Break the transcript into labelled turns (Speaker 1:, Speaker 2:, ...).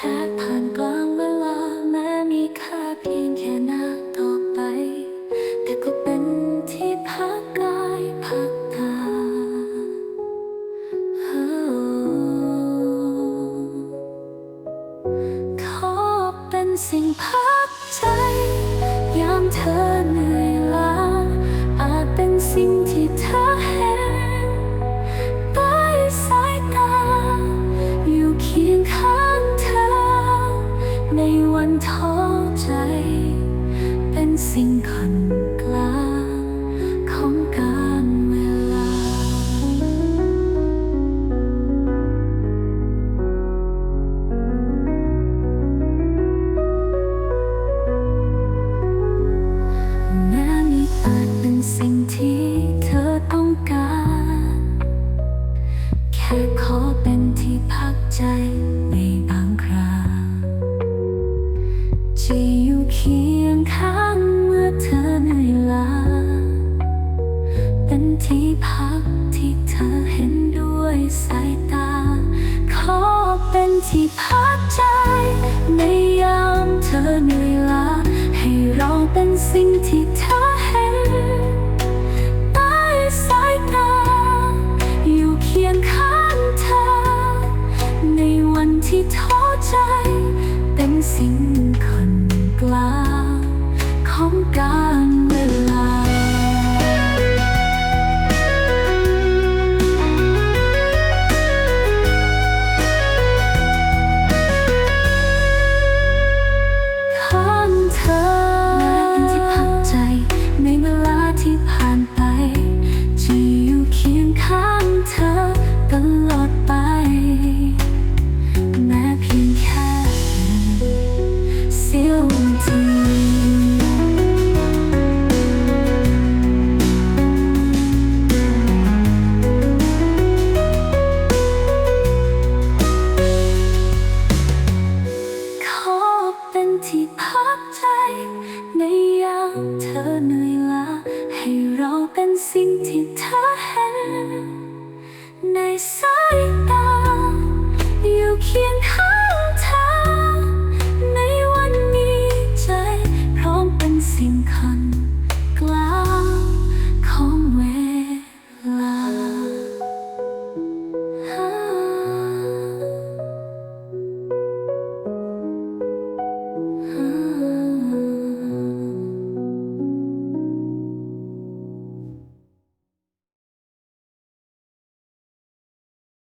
Speaker 1: ผ่านกลงเวลาแม้มีค่าเพียงแค่น้าต่อไป แต่ก็เป็นที่พักกายพักตาขอเป็นสิ่งพักใจ ยามเธอเหนื่อย ท้อใจ เป็นสิ่งขันก เธอเหนื่อยล้าให้เราเป็นสิ่งที่เธอเห็นใต้สายตา อยู่เคียงข้างเธอ ในวันที่ท้อใจ เป็นสิ่งคนกลางของการ ที่พักใจ ในยามเธอเหนื่อยล้าให้เราเป็นสิ่งที่เธอเห็น ในสาย